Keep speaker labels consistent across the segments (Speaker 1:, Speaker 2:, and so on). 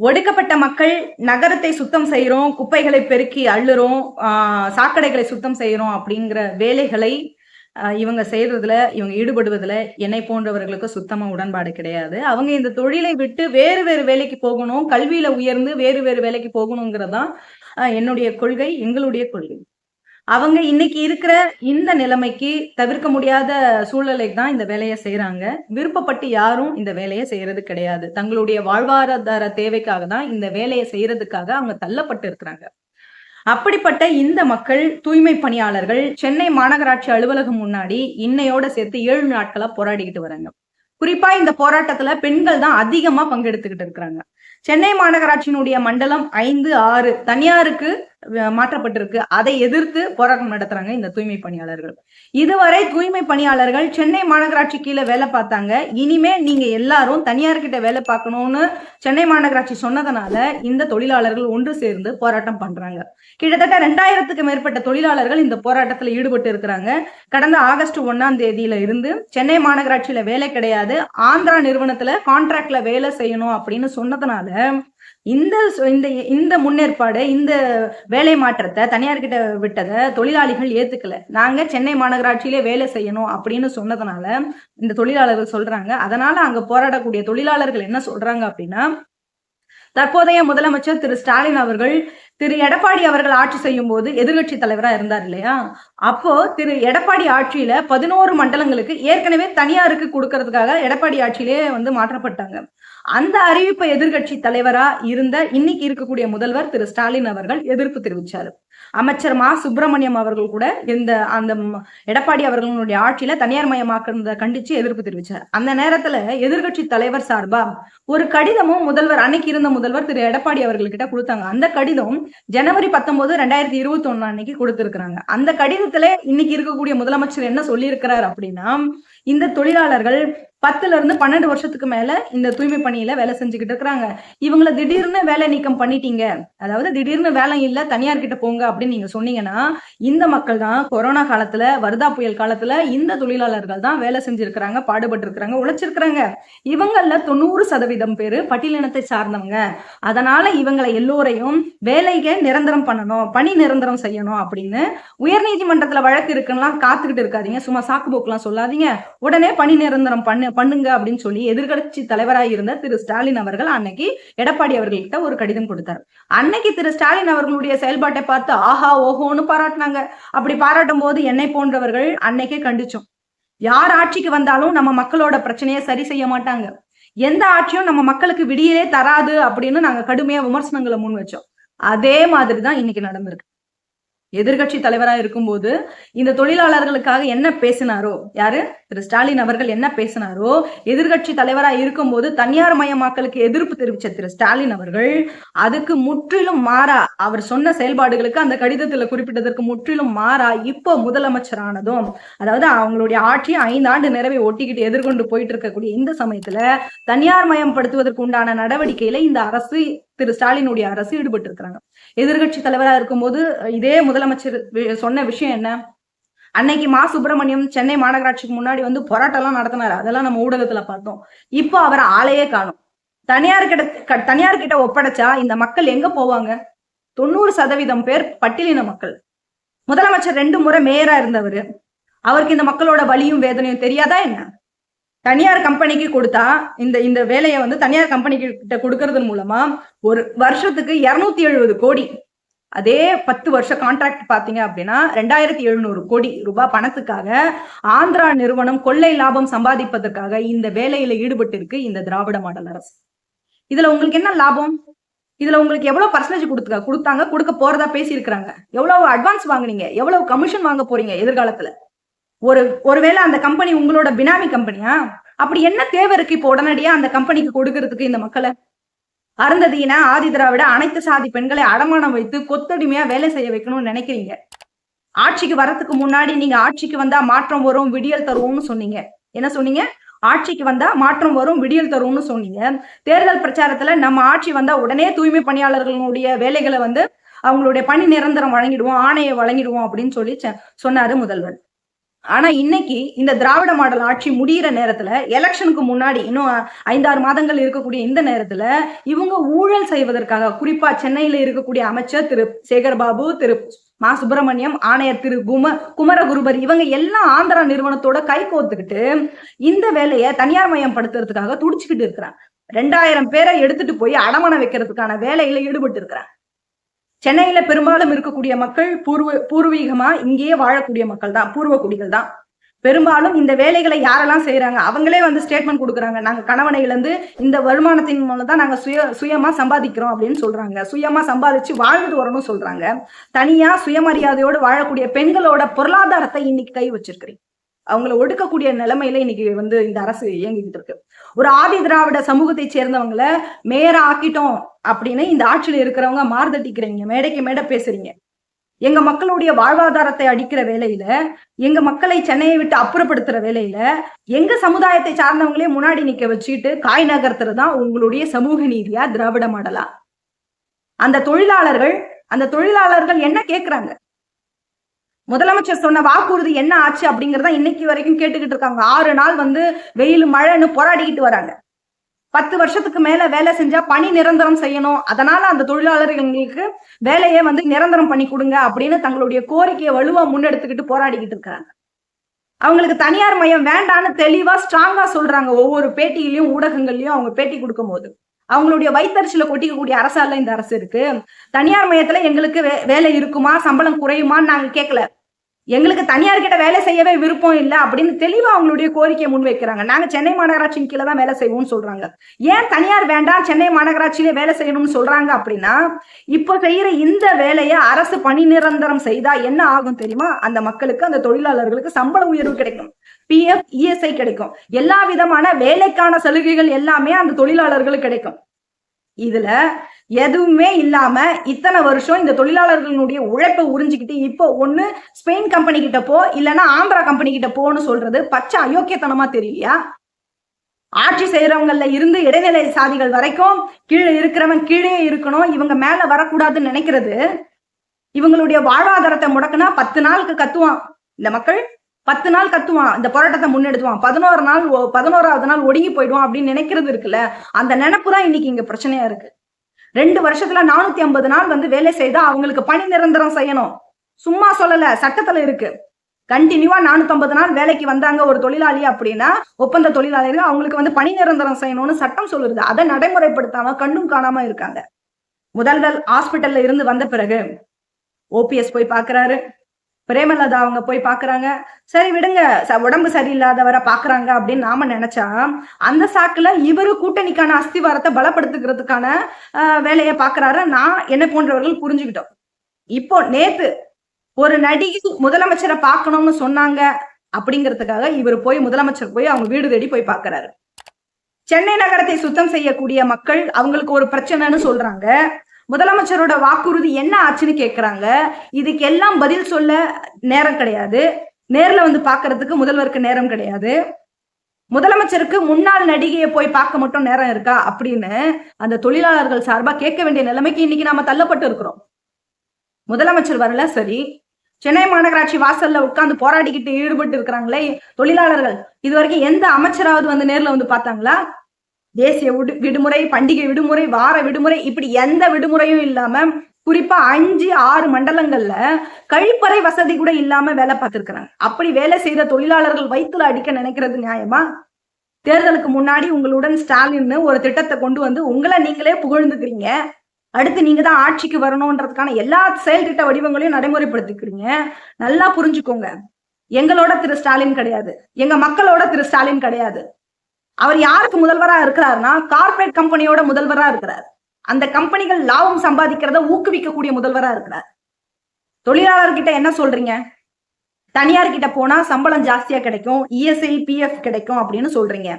Speaker 1: ஒடுக்கப்பட்ட மக்கள் நகரத்தை சுத்தம் செய்யறோம் குப்பைகளை பெருக்கி அள்ளுறோம் ஆஹ் சாக்கடைகளை சுத்தம் செய்யறோம் அப்படிங்கிற வேலைகளை ஆஹ் இவங்க செய்யறதுல இவங்க ஈடுபடுவதுல என்னை போன்றவர்களுக்கு சுத்தமா உடன்பாடு கிடையாது. அவங்க இந்த தொழிலை விட்டு வேறு வேறு வேலைக்கு போகணும் கல்வியில உயர்ந்து வேறு வேறு வேலைக்கு போகணுங்கிறதான் ஆஹ் என்னுடைய கொள்கை எங்களுடைய கொள்கை. அவங்க இன்னைக்கு இருக்கிற இந்த நிலைமைக்கு தவிர்க்க முடியாத சூழ்நிலைக்கு தான் இந்த வேலையை செய்யறாங்க விருப்பப்பட்டு யாரும் இந்த வேலையை செய்யறது கிடையாது. தங்களுடைய வாழ்வாதார தேவைக்காக தான் இந்த வேலையை செய்யறதுக்காக அவங்க தள்ளப்பட்டு இருக்கிறாங்க. அப்படிப்பட்ட இந்த மக்கள் தூய்மை பணியாளர்கள் சென்னை மாநகராட்சி அலுவலகம் முன்னாடி இன்னையோட சேர்த்து ஏழு நாட்களா போராடிக்கிட்டு வராங்க. குறிப்பா இந்த போராட்டத்துல பெண்கள் தான் அதிகமா பங்கெடுத்துக்கிட்டு இருக்கிறாங்க. சென்னை மாநகராட்சியினுடைய மண்டலம் ஐந்து ஆறு தனியாருக்கு மாற்றப்பட்டிருக்கு. அதை எதிர்த்து போராட்டம் நடத்துறாங்க இந்த தூய்மை பணியாளர்கள். இதுவரை தூய்மை பணியாளர்கள் சென்னை மாநகராட்சி கீழே வேலை பார்த்தாங்க. இனிமே நீங்க எல்லாரும் தனியார் கிட்ட வேலை பார்க்கணும்னு சென்னை மாநகராட்சி சொன்னதுனால இந்த தொழிலாளர்கள் ஒன்று சேர்ந்து போராட்டம் பண்றாங்க. கிட்டத்தட்ட ரெண்டாயிரத்துக்கு மேற்பட்ட தொழிலாளர்கள் இந்த போராட்டத்துல ஈடுபட்டு இருக்கிறாங்க. கடந்த ஆகஸ்ட் ஒன்னாம் தேதியில இருந்து சென்னை மாநகராட்சியில வேலை கிடையாது. ஆந்திரா நிறுவனத்துல கான்ட்ராக்ட்ல வேலை செய்யணும் அப்படின்னு சொன்னதுனால இந்த இந்த இந்த முன்னேற்பாடு இந்த வேலை மாற்றத்தை தனியார்கிட்ட விட்டதை தொழிலாளிகள் ஏத்துக்கல. நாங்க சென்னை மாநகராட்சியிலே வேலை செய்யணும் அப்படின்னு சொன்னதுனால இந்த தொழிலாளர்கள் சொல்றாங்க. அதனால அங்க போராடக்கூடிய தொழிலாளர்கள் என்ன சொல்றாங்க அப்படின்னா தற்போதைய முதலமைச்சர் திரு ஸ்டாலின் அவர்கள் திரு எடப்பாடி அவர்கள் ஆட்சி செய்யும் போது எதிர்கட்சி தலைவரா இருந்தார் இல்லையா? அப்போ திரு எடப்பாடி ஆட்சியில பதினோரு மண்டலங்களுக்கு ஏற்கனவே தனியாருக்கு கொடுக்கறதுக்காக எடப்பாடி ஆட்சியிலே வந்து மாற்றப்பட்டாங்க. அந்த அறிவிப்பை எதிர்கட்சி தலைவரா இருந்த இன்னைக்கு இருக்கக்கூடிய முதல்வர் திரு ஸ்டாலின் அவர்கள் எதிர்ப்பு தெரிவிச்சாரு. அமைச்சர் மா. சுப்பிரமணியம் அவர்கள் கூட இந்த அந்த எடப்பாடி அவர்களுடைய ஆட்சியில தனியார் மயமாக்கிறத கண்டிச்சு எதிர்ப்பு தெரிவிச்சார். அந்த நேரத்துல எதிர்கட்சி தலைவர் சார்பா ஒரு கடிதமும் முதல்வர் அன்னைக்கு இருந்த முதல்வர் திரு எடப்பாடி அவர்கள்கிட்ட கொடுத்தாங்க. அந்த கடிதம் ஜனவரி பத்தொன்பது ரெண்டாயிரத்தி இருபத்தி ஒண்ணு அன்னைக்கு கொடுத்திருக்கிறாங்க. அந்த கடிதத்துல இன்னைக்கு இருக்கக்கூடிய முதலமைச்சர் என்ன சொல்லியிருக்கிறார் அப்படின்னா இந்த தொழிலாளர்கள் பத்துல இருந்து பன்னெண்டு வருஷத்துக்கு மேல இந்த தூய்மை பணியில வேலை செஞ்சுக்கிட்டு இருக்கிறாங்க. இவங்கள திடீர்னு வேலை நீக்கம் பண்ணிட்டீங்க. அதாவது திடீர்னு வேலை இல்ல தனியார் கிட்ட போங்க அப்படின்னு நீங்க சொன்னீங்கன்னா இந்த மக்கள் தான் கொரோனா காலத்துல வருதா புயல் காலத்துல இந்த தொழிலாளர்கள் தான் வேலை செஞ்சிருக்கிறாங்க பாடுபட்டு இருக்கிறாங்க உழைச்சிருக்கிறாங்க. இவங்கள தொண்ணூறு சதவீதம் பேரு பட்டியலினத்தை சார்ந்தவங்க. அதனால இவங்களை எல்லோரையும் வேலைக்கு நிரந்தரம் பண்ணணும் பணி நிரந்தரம் செய்யணும் அப்படின்னு உயர்நீதிமன்றத்துல வழக்கு இருக்குன்னா காத்துக்கிட்டு இருக்காதீங்க. சும்மா சாக்கு போக்குலாம் சொல்லாதீங்க. உடனே பணி நிரந்தரம் பண்ணு பண்ணுங்க அப்படின்னு சொல்லி எதிர்கட்சி தலைவராக இருந்த திரு ஸ்டாலின் அவர்கள் அன்னைக்கு எடப்பாடி அவர்கள்ட்ட ஒரு கடிதம் கொடுத்தார். அன்னைக்கு திரு ஸ்டாலின் அவர்களுடைய செயல்பாட்டை பார்த்து ஆஹா ஓஹோன்னு பாராட்டினாங்க. அப்படி பாராட்டும் போது என்னை போன்றவர்கள் அன்னைக்கே கண்டிச்சோம். யார் ஆட்சிக்கு வந்தாலும் நம்ம மக்களோட பிரச்சனையை சரி செய்ய மாட்டாங்க. எந்த ஆட்சியும் நம்ம மக்களுக்கு விடியலே தராது அப்படின்னு நாங்க கடுமையா விமர்சனங்களை முன் வச்சோம். அதே மாதிரிதான் இன்னைக்கு நடந்திருக்கு. எதிர்கட்சி தலைவராக இருக்கும்போது இந்த தொழிலாளர்களுக்காக என்ன பேசினாரோ யாரு? திரு ஸ்டாலின் அவர்கள் என்ன பேசினாரோ எதிர்கட்சி தலைவராக இருக்கும்போது தனியார் மயமாக்கலுக்கு எதிர்ப்பு தெரிவித்த திரு ஸ்டாலின் அவர்கள் அதுக்கு முற்றிலும் மாறா அவர் சொன்ன செயல்பாடுகளுக்கு அந்த கடிதத்தில் குறிப்பிட்டதற்கு முற்றிலும் மாறா இப்போ முதலமைச்சரானதும் அதாவது அவங்களுடைய ஆட்சி ஐந்தாண்டு நிறைவை ஒட்டிக்கிட்டு எதிர்கொண்டு போயிட்டு இருக்கக்கூடிய இந்த சமயத்துல தனியார் மயப்படுத்துவதற்கு உண்டான நடவடிக்கையில இந்த அரசு திரு ஸ்டாலினுடைய அரசு ஈடுபட்டு இருக்கிறாங்க எதிர்கட்சி தலைவரா இருக்கும்போது இதே முதலமைச்சர் சொன்ன விஷயம் என்ன? அன்னைக்கு மா. சுப்பிரமணியம் சென்னை மாநகராட்சிக்கு முன்னாடி வந்து போராட்டம் எல்லாம் நடத்தினாரு. அதெல்லாம் நம்ம ஊடகத்துல பார்த்தோம். இப்போ அவர் ஆளையே காணும். தனியார் கிட்ட தனியார் கிட்ட ஒப்படைச்சா இந்த மக்கள் எங்க போவாங்க? தொண்ணூறு சதவீதம் பேர் பட்டியலின மக்கள். முதலமைச்சர் ரெண்டு முறை மேயரா இருந்தவர். அவருக்கு இந்த மக்களோட வலியும் வேதனையும் தெரியாதா என்ன? தனியார் கம்பெனிக்கு கொடுத்தா இந்த இந்த வேலையை வந்து தனியார் கம்பெனி கிட்ட கொடுக்கறது மூலமா ஒரு வருஷத்துக்கு இருநூத்தி எழுபது கோடி. அதே பத்து வருஷ கான்ட்ராக்ட் பாத்தீங்க அப்படின்னா ரெண்டாயிரத்தி எழுநூறு கோடி ரூபாய் பணத்துக்காக ஆந்திரா நிறுவனம் கொள்ளை லாபம் சம்பாதிப்பதற்காக இந்த வேலையில ஈடுபட்டு இருக்கு இந்த திராவிட மாடல் அரசு. இதுல உங்களுக்கு என்ன லாபம்? இதுல உங்களுக்கு எவ்வளவு பர்சன்டேஜ் கொடுத்துக்க கொடுத்தாங்க? கொடுக்க போறதா பேசியிருக்கிறாங்க. எவ்வளவு அட்வான்ஸ் வாங்குனீங்க? எவ்வளவு கமிஷன் வாங்க போறீங்க எதிர்காலத்துல? ஒரு ஒருவேளை அந்த கம்பெனி உங்களோட பினாமி கம்பெனியா அப்படி என்ன தேவை இருக்கு இப்போ உடனடியா அந்த கம்பெனிக்கு கொடுக்கறதுக்கு இந்த மக்களை? அருந்ததியின ஆதி திராவிட அனைத்து சாதி பெண்களை அடமானம் வைத்து கொத்தடிமையா வேலை செய்ய வைக்கணும்னு நினைக்கிறீங்க. ஆட்சிக்கு வரத்துக்கு முன்னாடி நீங்க ஆட்சிக்கு வந்தா மாற்றம் வரும் விடியல் தருவோம்னு சொன்னீங்க. என்ன சொன்னீங்க? ஆட்சிக்கு வந்தா மாற்றம் வரும் விடியல் தரும்னு சொன்னீங்க. தேர்தல் பிரச்சாரத்துல நம்ம ஆட்சி வந்தா உடனே தூய்மை பணியாளர்களுடைய வேலைகளை வந்து அவங்களுடைய பணி நிரந்தரம் வழங்கிடுவோம் ஆணையை வழங்கிடுவோம் அப்படின்னு சொல்லி சொன்னாரு முதல்வர். ஆனா இன்னைக்கு இந்த திராவிட மாடல் ஆட்சி முடியிற நேரத்துல எலெக்ஷனுக்கு முன்னாடி இன்னும் ஐந்தாறு மாதங்கள் இருக்கக்கூடிய இந்த நேரத்துல இவங்க ஊழல் செய்வதற்காக குறிப்பா சென்னையில இருக்கக்கூடிய அமைச்சர் திரு சேகர் பாபு திரு மா சுப்பிரமணியம் ஆணையர் திரு கும குமரகுருபர் இவங்க எல்லாம் ஆந்திரா நிறுவனத்தோட கை கோத்துக்கிட்டு இந்த வேலையை தனியார் மயம் படுத்துறதுக்காக துடிச்சுக்கிட்டு இருக்கிறாங்க. ரெண்டாயிரம் பேரை எடுத்துட்டு போய் அடமானம் வைக்கிறதுக்கான வேலையில ஈடுபட்டு இருக்கிறாங்க. சென்னையில பெரும்பாலும் இருக்கக்கூடிய மக்கள் பூர்வ பூர்வீகமா இங்கேயே வாழக்கூடிய மக்கள் தான் பூர்வ குடிகள் தான் பெரும்பாலும் இந்த வேலைகளை யாரெல்லாம் செய்யறாங்க அவங்களே வந்து ஸ்டேட்மெண்ட் கொடுக்குறாங்க. நாங்க கணவனை இருந்து இந்த வருமானத்தின் மூலம் தான் நாங்க சுய சுயமா சம்பாதிக்கிறோம் அப்படின்னு சொல்றாங்க. சுயமா சம்பாதிச்சு வாழ்ந்துட்டு வரணும்னு சொல்றாங்க. தனியா சுயமரியாதையோடு வாழக்கூடிய பெண்களோட பொருளாதாரத்தை இன்னைக்கு கை வச்சிருக்கிறீங்க. அவங்கள ஒடுக்கக்கூடிய நிலைமையில இன்னைக்கு வந்து இந்த அரசு இயங்கிக்கிட்டு இருக்கு. ஒரு ஆதி திராவிட சமூகத்தை சேர்ந்தவங்களை மேயரா ஆக்கிட்டோம் அப்படின்னு இந்த ஆட்சியில் இருக்கிறவங்க மார்தட்டிக்கிறீங்க மேடைக்கு மேடை பேசுறீங்க. எங்க மக்களுடைய வாழ்வாதாரத்தை அடிக்கிற வேலையில எங்க மக்களை சென்னையை விட்டு அப்புறப்படுத்துற வேலையில எங்க சமுதாயத்தை சார்ந்தவங்களே முன்னாடி நிக்க வச்சுட்டு காய் நகர்த்துறதுதான் உங்களுடைய சமூக நீதியா திராவிட மாடலா? அந்த தொழிலாளர்கள் அந்த தொழிலாளர்கள் என்ன கேக்குறாங்க? முதலமைச்சர் சொன்ன வாக்குறுதி என்ன ஆச்சு அப்படிங்கறத இன்னைக்கு வரைக்கும் கேட்டுக்கிட்டு இருக்காங்க. ஆறு நாள் வந்து வெயில் மழைன்னு போராடிக்கிட்டு வராங்க. பத்து வருஷத்துக்கு மேல வேலை செஞ்சா பணி நிரந்தரம் செய்யணும். அதனால அந்த தொழிலாளர்களுக்கு வேலையை வந்து நிரந்தரம் பண்ணி கொடுங்க அப்படின்னு தங்களுடைய கோரிக்கையை வலுவா முன்னெடுத்துக்கிட்டு போராடிக்கிட்டு இருக்காங்க. அவங்களுக்கு தனியார் மையம் வேண்டான்னு தெளிவா ஸ்ட்ராங்கா சொல்றாங்க ஒவ்வொரு பேட்டியிலையும் ஊடகங்கள்லயும் அவங்க பேட்டி கொடுக்கும் போது அவங்களுடைய வைத்தறிச்சில கொட்டிக்கக்கூடிய அரசால இந்த அரசு இருக்கு. தனியார் மையத்துல எங்களுக்கு வேலை இருக்குமா? சம்பளம் குறையுமான்னு நாங்க கேட்கல எங்களுக்கு தனியார் கிட்ட வேலை செய்யவே விருப்பம் இல்லை அப்படின்னு தெளிவா அவங்களுடைய கோரிக்கையை முன்வைக்கிறாங்க. நாங்க சென்னை மாநகராட்சியின் கீழே தான் வேலை செய்வோம்னு சொல்றாங்க. ஏன் தனியார் வேண்டாம் சென்னை மாநகராட்சியிலே வேலை செய்யணும்னு சொல்றாங்க அப்படின்னா இப்போ செய்யற இந்த வேலையை அரசு பணி நிரந்தரம் செய்தா என்ன ஆகும் தெரியுமா? அந்த மக்களுக்கு அந்த தொழிலாளர்களுக்கு சம்பள உயர்வு கிடைக்கும். பிஎஃப் இஎஸ்ஐ கிடைக்கும். எல்லா விதமான வேலைக்கான சலுகைகள் எல்லாமே அந்த தொழிலாளர்களுக்கு கிடைக்கும். இதுல எதுவுமே இல்லாம இத்தனை வருஷம் இந்த தொழிலாளர்களுடைய உழைப்பை உறிஞ்சிக்கிட்டு இப்போ ஒண்ணு ஸ்பெயின் கம்பெனி கிட்ட போ இல்லைன்னா ஆந்திரா கம்பெனி கிட்ட போன்னு சொல்றது பச்சை அயோக்கியத்தனமா தெரியலையா? ஆட்சி செய்யறவங்கல இருந்து இடைநிலை சாதிகள் வரைக்கும் கீழே இருக்கிறவன் கீழே இருக்கணும் இவங்க மேல வரக்கூடாதுன்னு நினைக்கிறது. இவங்களுடைய வாழ்வாதாரத்தை முடக்குனா பத்து நாளுக்கு கத்துவான். இந்த மக்கள் பத்து நாள் கத்துவான் இந்த போராட்டத்தை முன்னெடுத்துவான். பதினோரு நாள் பதினோராவது நாள் ஒடுங்கி போயிடுவான் அப்படின்னு நினைக்கிறது இருக்குல்ல அந்த நினைப்பு தான் இன்னைக்கு இங்க பிரச்சனையா இருக்கு. ரெண்டு வருஷத்துல நானூத்தி ஐம்பது நாள் வந்து வேலை செய்தா அவங்களுக்கு பணி நிரந்தரம் செய்யணும். சும்மா சொல்லல சட்டத்துல இருக்கு. கண்டினியூவா நானூத்தி நாள் வேலைக்கு வந்தாங்க ஒரு தொழிலாளி அப்படின்னா ஒப்பந்த தொழிலாளிகள் அவங்களுக்கு வந்து பணி நிரந்தரம் செய்யணும்னு சட்டம் சொல்லுறது அதை நடைமுறைப்படுத்தாம கண்ணும் காணாம இருக்காங்க. முதல்வர் ஹாஸ்பிட்டல்ல இருந்து வந்த பிறகு ஓபிஎஸ் போய் பாக்குறாரு. பிரேமலதா அவங்க போய் பாக்குறாங்க. சரி விடுங்க. உடம்பு சரியில்லாதவரை பாக்குறாங்க அப்படின்னு நாம நினைச்சா அந்த சாக்குல இவரு கூட்டணிக்கான அஸ்திவாரத்தை பலப்படுத்துக்கிறதுக்கான வேலையை பாக்குறாரு. நான் என்ன போன்றவர்கள் புரிஞ்சுக்கிட்டோம். இப்போ நேத்து ஒரு நடிகை முதலமைச்சரை பார்க்கணும்னு சொன்னாங்க அப்படிங்கிறதுக்காக இவர் போய் முதலமைச்சர் போய் அவங்க வீடு தேடி போய் பாக்குறாரு. சென்னை நகரத்தை சுத்தம் செய்யக்கூடிய மக்கள் அவங்களுக்கு ஒரு பிரச்சனைன்னு சொல்றாங்க. முதலமைச்சரோட வாக்குறுதி என்ன ஆச்சுன்னு கேட்குறாங்க இதுக்கு எல்லாம் பதில் சொல்ல நேரம் கிடையாது. நேர்ல வந்து பாக்குறதுக்கு முதல்வருக்கு நேரம் கிடையாது. முதலமைச்சருக்கு முன்னாள் நடிகையை போய் பார்க்க மட்டும் நேரம் இருக்கா அப்படின்னு அந்த தொழிலாளர்கள் சார்பா கேட்க வேண்டிய நிலைமைக்கு இன்னைக்கு நாம தள்ளப்பட்டு இருக்கிறோம். முதலமைச்சர் வரல சரி. சென்னை மாநகராட்சி வாசல்ல உட்காந்து போராடிக்கிட்டு ஈடுபட்டு இருக்கிறாங்களே தொழிலாளர்கள். இது வரைக்கும் எந்த அமைச்சராவது வந்து நேர்ல வந்து பார்த்தாங்களா? தேசிய விடுமுறை பண்டிகை விடுமுறை வார விடுமுறை இப்படி எந்த விடுமுறையும் இல்லாம குறிப்பா அஞ்சு ஆறு மண்டலங்கள்ல கழிப்பறை வசதி கூட இல்லாம வேலை பார்த்திருக்கிறாங்க. அப்படி வேலை செய்த தொழிலாளர்கள் வயிற்றுல அடிக்க நினைக்கிறது நியாயமா? தேர்தலுக்கு முன்னாடி உங்களுடன் ஸ்டாலின் ஒரு திட்டத்தை கொண்டு வந்து உங்களை நீங்களே புகழ்ந்துக்கிறீங்க. அடுத்து நீங்க தான் ஆட்சிக்கு வரணும்ன்றதுக்கான எல்லா செயல் திட்ட வடிவங்களையும் நடைமுறைப்படுத்திக்கிறீங்க. நல்லா புரிஞ்சுக்கோங்க. எங்களோட திரு ஸ்டாலின் கிடையாது. எங்க மக்களோட திரு ஸ்டாலின் கிடையாது. அவர் யாருக்கு முதல்வரா இருக்கிறாருன்னா கார்பரேட் கம்பெனியோட முதல்வரா இருக்கிறார். அந்த கம்பெனிகள் லாபம் சம்பாதிக்கிறத ஊக்குவிக்கக்கூடிய முதல்வரா இருக்கிறார். தொழிலாளர்கிட்ட என்ன சொல்றீங்க? தனியார் கிட்ட போனா சம்பளம் ஜாஸ்தியா கிடைக்கும் இஎஸ்ஐ பிஎஃப் கிடைக்கும் அப்படின்னு சொல்றீங்க.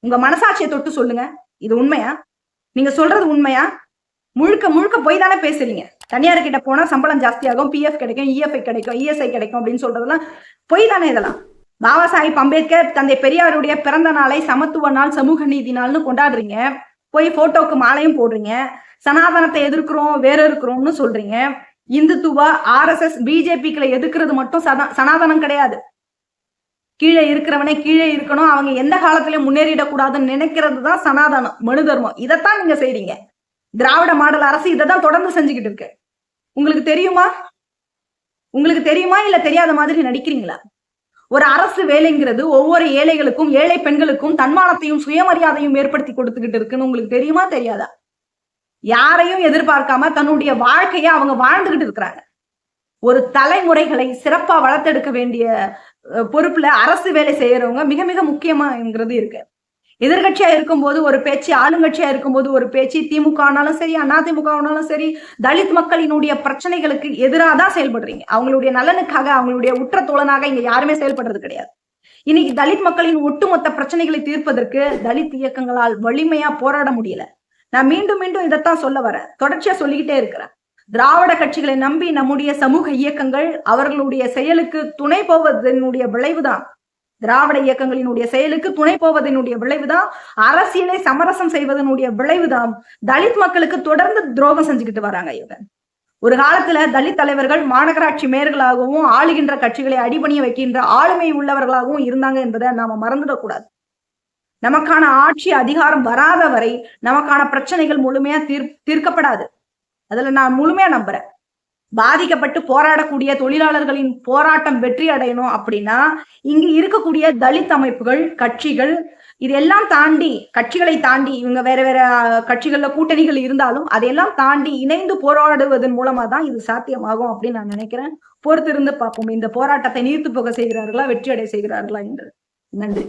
Speaker 1: உங்க மனசாட்சியை தொட்டு சொல்லுங்க. இது உண்மையா? நீங்க சொல்றது உண்மையா? முழுக்க முழுக்க போய் தானே பேசுறீங்க. தனியார் கிட்ட போனா சம்பளம் ஜாஸ்தியாகும் பிஎஃப் கிடைக்கும் இஎஃப்ஐ கிடைக்கும் இஎஸ்ஐ கிடைக்கும் அப்படின்னு சொல்றதெல்லாம் பொய் தானே இதெல்லாம். பாபா சாஹிப் அம்பேத்கர் தந்தை பெரியாருடைய பிறந்த நாளை சமத்துவ நாள் சமூக நீதி நாள்னு கொண்டாடுறீங்க. போய் போட்டோக்கு மாலையும் போடுறீங்க. சனாதனத்தை எதிர்க்கிறோம் வேற இருக்கிறோம்னு சொல்றீங்க. இந்துத்துவ ஆர்எஸ்எஸ் பிஜேபிக்களை எதிர்க்கிறது மட்டும் சனாதனம் கிடையாது. கீழே இருக்கிறவனே கீழே இருக்கணும். அவங்க எந்த காலத்திலயும் முன்னேறிடக்கூடாதுன்னு நினைக்கிறது தான் சனாதனம் மனு தர்மம் இதைத்தான் நீங்க செய்றீங்க. திராவிட மாடல் அரசு இதை தான் தொடர்ந்து செஞ்சுக்கிட்டு இருக்கு. உங்களுக்கு தெரியுமா? உங்களுக்கு தெரியுமா இல்ல தெரியாத மாதிரி நடிக்கிறீங்களா? ஒரு அரசு வேலைங்கிறது ஒவ்வொரு ஏழைகளுக்கும் ஏழை பெண்களுக்கும் தன்மானத்தையும் சுயமரியாதையும் ஏற்படுத்தி கொடுத்துக்கிட்டு இருக்குன்னு உங்களுக்கு தெரியுமா தெரியாதா? யாரையும் எதிர்பார்க்காம தன்னுடைய வாழ்க்கையை அவங்க வாழ்ந்துகிட்டு இருக்கிறாங்க. ஒரு தலைமுறைகளை சிறப்பா வளர்த்தெடுக்க வேண்டிய பொறுப்புல அரசு வேலை செய்யறவங்க மிக மிக முக்கியமாங்கிறது இருக்கு. எதிர்கட்சியா இருக்கும்போது ஒரு பேச்சு ஆளுங்கட்சியா இருக்கும்போது ஒரு பேச்சு திமுக ஆனாலும் சரி அதிமுக ஆனாலும் சரி தலித் மக்களினுடைய பிரச்சனைகளுக்கு எதிராக தான் செயல்படுறீங்க. அவங்களுடைய நலனுக்காக அவங்களுடைய உற்ற தோழனாக இங்க யாருமே செயல்படுறது கிடையாது. இன்னைக்கு தலித் மக்களின் ஒட்டுமொத்த பிரச்சனைகளை தீர்ப்பதற்கு தலித் இயக்கங்களால் வலிமையா போராட முடியல. நான் மீண்டும் மீண்டும் இதைத்தான் சொல்ல வரேன். தொடர்ச்சியா சொல்லிக்கிட்டே இருக்கிறேன். திராவிட கட்சிகளை நம்பி நம்முடைய சமூக இயக்கங்கள் அவர்களுடைய செயலுக்கு துணை போவதனுடைய விளைவுதான். திராவிட இயக்கங்களினுடைய செயலுக்கு துணை போவதனுடைய விளைவுதான் அரசியலை சமரசம் செய்வதனுடைய விளைவுதான் தலித் மக்களுக்கு தொடர்ந்து துரோகம் செஞ்சுக்கிட்டு வராங்க இவங்க. ஒரு காலத்துல தலித் தலைவர்கள் மாநகராட்சி மேயர்களாகவும் ஆளுகின்ற கட்சிகளை அடிபணிய வைக்கின்ற ஆளுமை உள்ளவர்களாகவும் இருந்தாங்க என்பதை நாம மறந்துடக்கூடாது. நமக்கான ஆட்சி அதிகாரம் வராத வரை நமக்கான பிரச்சனைகள் முழுமையா தீர் தீர்க்கப்படாது. அதுல நான் முழுமையா நம்புறேன். பாதிக்கப்பட்டு போராடக்கூடிய தொழிலாளர்களின் போராட்டம் வெற்றி அடையணும் அப்படின்னா இங்கு இருக்கக்கூடிய தலித் அமைப்புகள் கட்சிகள் இதெல்லாம் தாண்டி கட்சிகளை தாண்டி இவங்க வேற வேற கட்சிகள்ல கூட்டணிகள் இருந்தாலும் அதையெல்லாம் தாண்டி இணைந்து போராடுவதன் மூலமா தான் இது சாத்தியமாகும் அப்படின்னு நான் நினைக்கிறேன். பொறுத்திருந்து பார்ப்போம். இந்த போராட்டத்தை நீர்த்து போக செய்கிறார்களா வெற்றி அடைய செய்கிறார்களா என்று. நன்றி.